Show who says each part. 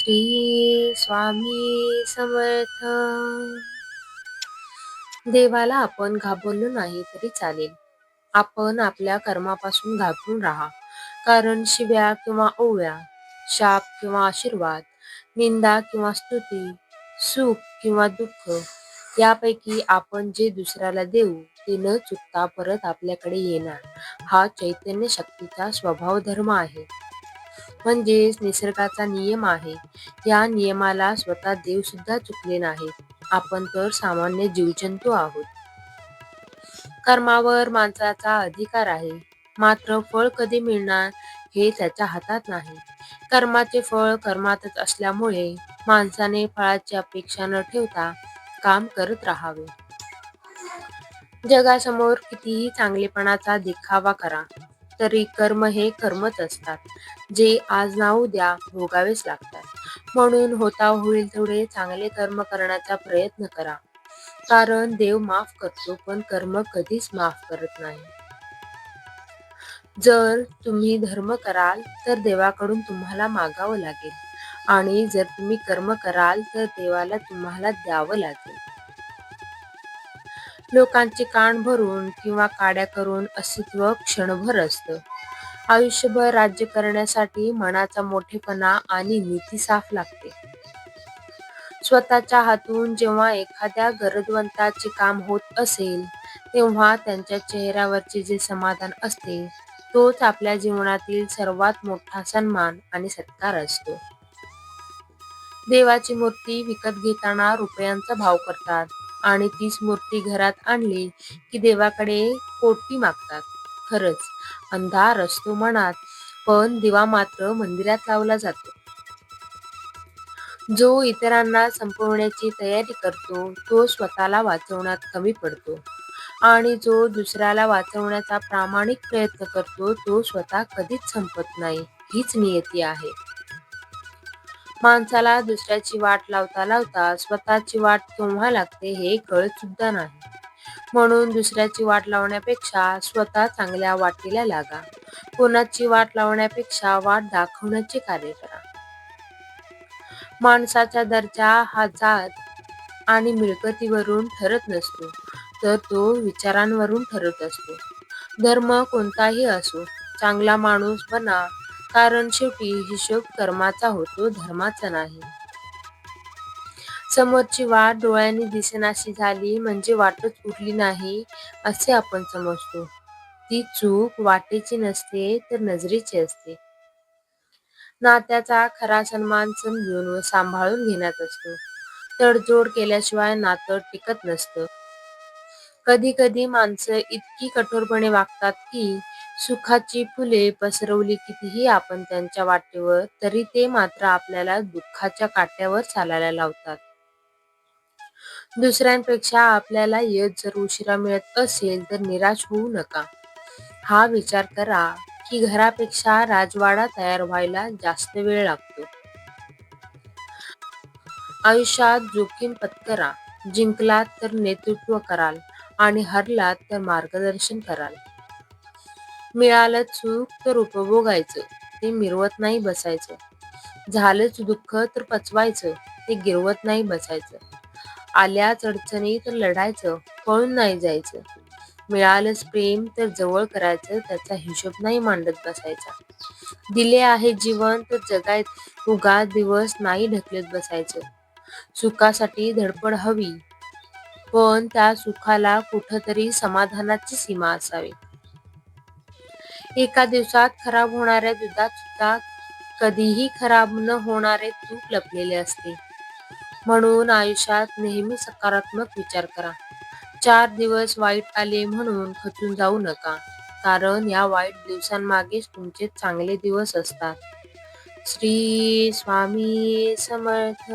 Speaker 1: श्री स्वामी समर्थ. देवाला आपण घाबरलो नाही तरी चालेल. आपण आपल्या कर्मापासून घाबरून राहा. कारण शिव्या किंवा ओव्या शाप किंवा आशीर्वाद निंदा किंवा स्तुती सुख किंवा दुःख यापैकी आपण जे दुसऱ्याला देऊ ते न चुकता परत आपल्याकडे येणार. हा चैतन्य शक्तीचा स्वभाव धर्म आहे. म्हणजेच निसर्गाचा नियम आहे. या नियमाला स्वतः देव सुद्धा चुकले नाही. आपण तर सामान्य जीवजंतू आहोत. कर्मावर माणसाचा अधिकार आहे. मात्र फळ कधी मिळणार हे त्याच्या हातात नाही. कर्माचे फळ कर्मातच असल्यामुळे माणसाने फळाची अपेक्षा न ठेवता काम करत राहावे. जगासमोर कितीही चांगलेपणाचा देखावा करा. तरी कर्म हे कर्मच असतात जे आज ना उद्या भोगावेच लागतात. म्हणून होता होईल तेवढे चांगले कर्म करण्याचा प्रयत्न करा. कारण देव माफ करतो पण कर्म कधीच माफ करत नाही. जर तुम्ही धर्म कराल तर देवाकडून तुम्हाला मागावं लागेल. आणि जर तुम्ही कर्म कराल तर देवाला तुम्हाला द्यावं लागेल. लोकांचे कान भरून किंवा काड्या करून अस्तित्व क्षणभर असतं. आयुष्यभर राज्य करण्यासाठी मनाचा मोठेपणा आणि नीती साफ लागते. स्वतःच्या हातून जेव्हा एखाद्या गरजवंताचे काम होत असेल तेव्हा त्यांच्या चेहऱ्यावरचे जे समाधान असते तोच आपल्या जीवनातील सर्वात मोठा सन्मान आणि सत्कार असतो. देवाची मूर्ती विकत घेताना रुपयांचा भाव करतात. आणि तीच मूर्ती घरात आणली की देवाकडे कोटी मागतात. खरंच अंधार असतो मनात पण दिवा मात्र मंदिरात लावला जातो. जो इतरांना संपवण्याची तयारी करतो तो स्वतःला वाचवण्यात कमी पडतो. आणि जो दुसऱ्याला वाचवण्याचा प्रामाणिक प्रयत्न करतो तो स्वतः कधीच संपत नाही हीच नियती आहे. माणसाला दुसऱ्याची वाट लावता लावता स्वतःची वाट केव्हा लागते हे कळत सुद्धा नाही. म्हणून दुसऱ्याची वाट लावण्यापेक्षा स्वतः चांगल्या वाटेला लागा. कोणाची वाट लावण्यापेक्षा वाट दाखवण्याचे कार्य करा. माणसाचा दर्जा हा जात आणि मिळकतीवरून ठरत नसतो तर तो विचारांवरून ठरत असतो. धर्म कोणताही असो चांगला माणूस बना कारण शेवटी हिशोब कर्माचा होतो धर्माचा नाही. समोरची वाट डोळ्यांनी दिसेनाशी झाली म्हणजे वाटच उरली नाही असे आपण समजतो. ती चूक वाटेची नसते तर नजरेची असते. नात्याचा खरा सन्मान समजून व सांभाळून घेण्यात असतो. तडजोड केल्याशिवाय नातं टिकत नसतं. कधी कधी माणसं इतकी कठोरपणे वागतात की सुखाची फुले पसरवली कितीही आपण त्यांच्या वाटेवर तरी ते मात्र आपल्याला दुःखाच्या काट्यावर चालायला लावतात. दुसऱ्यांपेक्षा आपल्याला यश जर उशिरा मिळत असेल तर निराश होऊ नका. हा विचार करा की घरापेक्षा राजवाडा तयार व्हायला जास्त वेळ लागतो. आयुष्यात जोखीम पत्करा. जिंकलात तर नेतृत्व कराल. आणि हरलात तर मार्गदर्शन कराल. मिळालं चूक तर उपभोगायचं ते मिरवत नाही बसायचं. झालंच दुःख तर पचवायचं ते गिरवत नाही बसायचं. आल्याच अडचणी तर लढायचं पळून नाही जायचं. मिळालंच प्रेम तर जवळ करायचं त्याचा हिशोब नाही मांडत बसायचा. दिले आहे जीवन तर जगायत उगा दिवस नाही ढकलत बसायचं. सुखासाठी धडपड हवी पण त्या सुखाला कुठतरी समाधानाची सीमा असावी. एका दिवसात खराब होणाऱ्या दुधात सुद्धा कधीही खराब न होणारे तूप लपलेले असते. म्हणून आयुष्यात नेहमी सकारात्मक विचार करा. चार दिवस वाईट आले म्हणून खचून जाऊ नका कारण या वाईट दिवसांमागेच तुमचे चांगले दिवस असतात. श्री स्वामी समर्थ.